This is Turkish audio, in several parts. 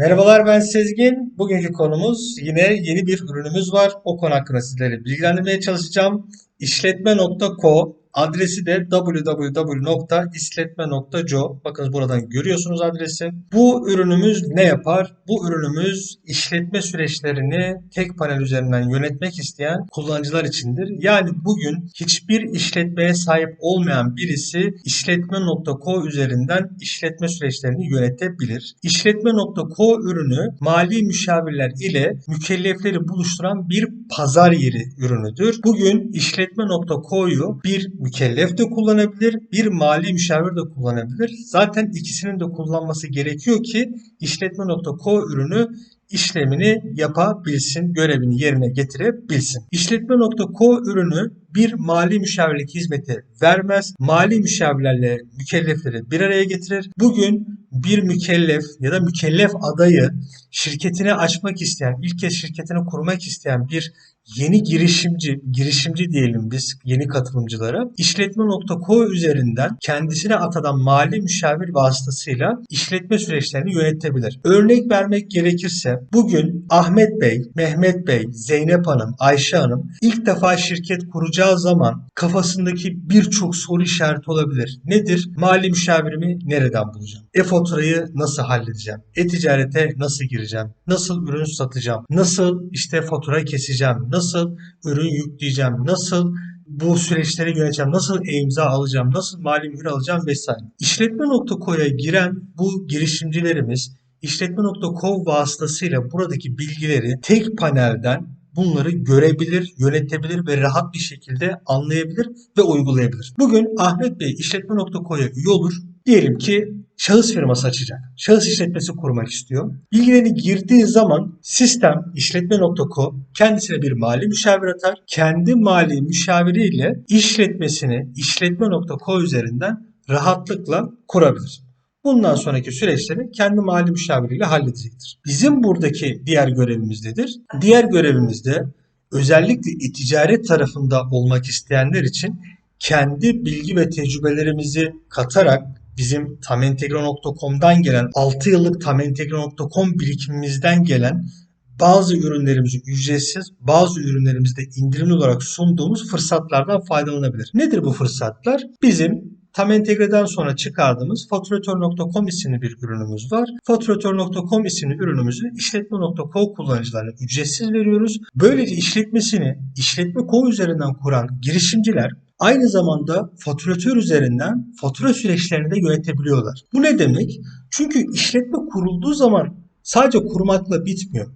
Merhabalar ben Sezgin. Bugünkü konumuz yine yeni bir ürünümüz var. O konu hakkında sizleri bilgilendirmeye çalışacağım. İşletme.co adresi de www.işletme.co Bakın buradan görüyorsunuz adresi. Bu ürünümüz ne yapar? Bu ürünümüz işletme süreçlerini tek panel üzerinden yönetmek isteyen kullanıcılar içindir. Yani bugün hiçbir işletmeye sahip olmayan birisi işletme.co üzerinden işletme süreçlerini yönetebilir. İşletme.co ürünü mali müşavirler ile mükellefleri buluşturan bir pazar yeri ürünüdür. Bugün işletme.co'yu bir mükellef de kullanabilir, bir mali müşavir de kullanabilir. Zaten ikisinin de kullanması gerekiyor ki işletme.co ürünü işlemini yapabilsin, görevini yerine getirebilsin. İşletme.co ürünü bir mali müşavirlik hizmeti vermez. Mali müşavirlerle mükellefleri bir araya getirir. Bugün bir mükellef ya da mükellef adayı şirketini açmak isteyen, ilk kez şirketini kurmak isteyen bir yeni girişimci, girişimci diyelim biz yeni katılımcılara işletme.co üzerinden kendisine atadan mali müşavir vasıtasıyla işletme süreçlerini yönetebilir. Örnek vermek gerekirse bugün Ahmet Bey, Mehmet Bey, Zeynep Hanım, Ayşe Hanım ilk defa şirket kuracağı zaman kafasındaki birçok soru işareti olabilir. Nedir? Mali müşavirimi nereden bulacağım? E-faturayı nasıl halledeceğim? E-ticarete nasıl gireceğim? Nasıl ürün satacağım? Nasıl işte fatura keseceğim? Nasıl ürün yükleyeceğim? Nasıl bu süreçleri yöneteceğim, nasıl e-imza alacağım, nasıl mali mühür alacağım vesaire. İşletme.co'ya giren bu girişimcilerimiz işletme.co vasıtasıyla buradaki bilgileri tek panelden bunları görebilir, yönetebilir ve rahat bir şekilde anlayabilir ve uygulayabilir. Bugün Ahmet Bey işletme.co'ya üye olur. Diyelim ki şahıs firması açacak. Şahıs işletmesi kurmak istiyor. Bilgilerini girdiği zaman sistem işletme.co kendisine bir mali müşavir atar. Kendi mali müşaviriyle işletmesini işletme.co üzerinden rahatlıkla kurabilir. Bundan sonraki süreçleri kendi mali müşaviriyle halledecektir. Bizim buradaki diğer görevimiz nedir? Diğer görevimiz de özellikle e-ticaret tarafında olmak isteyenler için kendi bilgi ve tecrübelerimizi katarak bizim tamentegro.com'dan gelen 6 yıllık tamentegro.com birikimimizden gelen bazı ürünlerimizi ücretsiz, bazı ürünlerimizde indirimli olarak sunduğumuz fırsatlardan faydalanabilir. Nedir bu fırsatlar? Bizim Tam sonra çıkardığımız Faturator.com isimli bir ürünümüz var. Faturator.com isimli ürünümüzü işletme.co kullanıcılarına ücretsiz veriyoruz. Böylece işletmesini işletme.co üzerinden kuran girişimciler aynı zamanda faturatör üzerinden fatura süreçlerini de yönetebiliyorlar. Bu ne demek? Çünkü işletme kurulduğu zaman sadece kurmakla bitmiyor.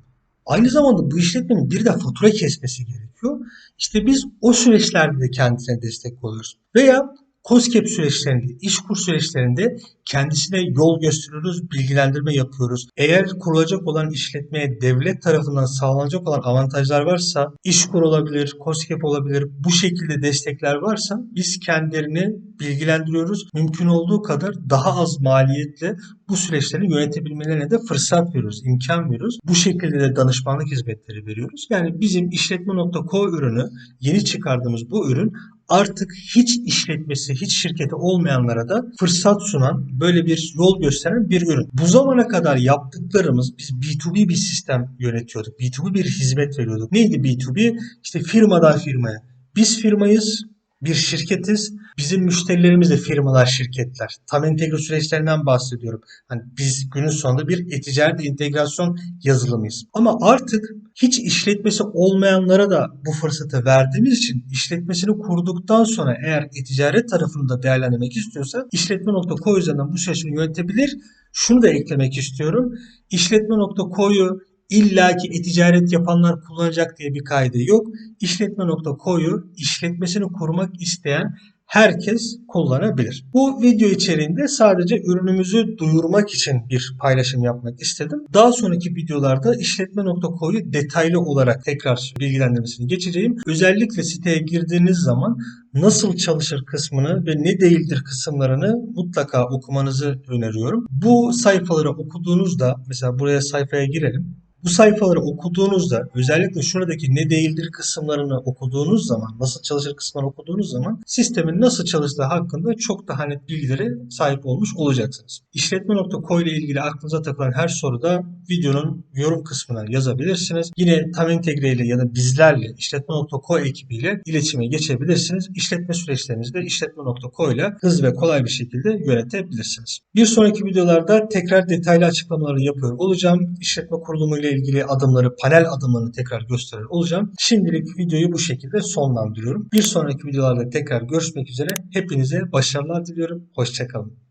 Aynı zamanda bu işletmenin bir de fatura kesmesi gerekiyor. İşte biz o süreçlerde de kendisine destek oluyoruz. Veya COSGAP süreçlerinde, iş kur süreçlerinde kendisine yol gösteriyoruz, bilgilendirme yapıyoruz. Eğer kurulacak olan işletmeye devlet tarafından sağlanacak olan avantajlar varsa, iş kur olabilir, COSGAP olabilir, bu şekilde destekler varsa biz kendilerini bilgilendiriyoruz. Mümkün olduğu kadar daha az maliyetle bu süreçleri yönetebilmelerine de fırsat veriyoruz, imkan veriyoruz. Bu şekilde de danışmanlık hizmetleri veriyoruz. Yani bizim işletme.co ürünü, yeni çıkardığımız bu ürün artık hiç işletmesi, hiç şirketi olmayanlara da fırsat sunan, böyle bir yol gösteren bir ürün. Bu zamana kadar yaptıklarımız biz B2B bir sistem yönetiyorduk. B2B bir hizmet veriyorduk. Neydi B2B? İşte firmadan firmaya. Biz firmayız, bir şirketiz. Bizim müşterilerimiz de firmalar, şirketler. Tam entegre süreçlerinden bahsediyorum. Hani biz günün sonunda bir e-ticaret entegrasyon yazılımıyız. Ama artık hiç işletmesi olmayanlara da bu fırsatı verdiğimiz için işletmesini kurduktan sonra eğer e-ticaret tarafını da değerlendirmek istiyorsa işletme.co üzerinden bu süreçini yönetebilir. Şunu da eklemek istiyorum. İşletme.co'yu İlla ki e-ticaret yapanlar kullanacak diye bir kaydı yok. İşletme.co'yu işletmesini kurmak isteyen herkes kullanabilir. Bu video içeriğinde sadece ürünümüzü duyurmak için bir paylaşım yapmak istedim. Daha sonraki videolarda işletme.co'yu detaylı olarak tekrar bilgilendirmesini geçeceğim. Özellikle siteye girdiğiniz zaman nasıl çalışır kısmını ve ne değildir kısımlarını mutlaka okumanızı öneriyorum. Bu sayfaları okuduğunuzda mesela buraya sayfaya girelim Bu sayfaları okuduğunuzda özellikle şuradaki ne değildir kısımlarını okuduğunuz zaman, nasıl çalışır kısımlarını okuduğunuz zaman sistemin nasıl çalıştığı hakkında çok daha net bilgilere sahip olmuş olacaksınız. İşletme.co ile ilgili aklınıza takılan her soruda videonun yorum kısmına yazabilirsiniz. Yine tam entegre ile ya da bizlerle işletme.co ekibiyle iletişime geçebilirsiniz. İşletme süreçlerinizi de işletme.co ile hızlı ve kolay bir şekilde yönetebilirsiniz. Bir sonraki videolarda tekrar detaylı açıklamaları yapıyor olacağım. İşletme kurulumu ile ilgili adımları, panel adımlarını tekrar gösterir olacağım. Şimdilik videoyu bu şekilde sonlandırıyorum. Bir sonraki videolarda tekrar görüşmek üzere. Hepinize başarılar diliyorum. Hoşçakalın.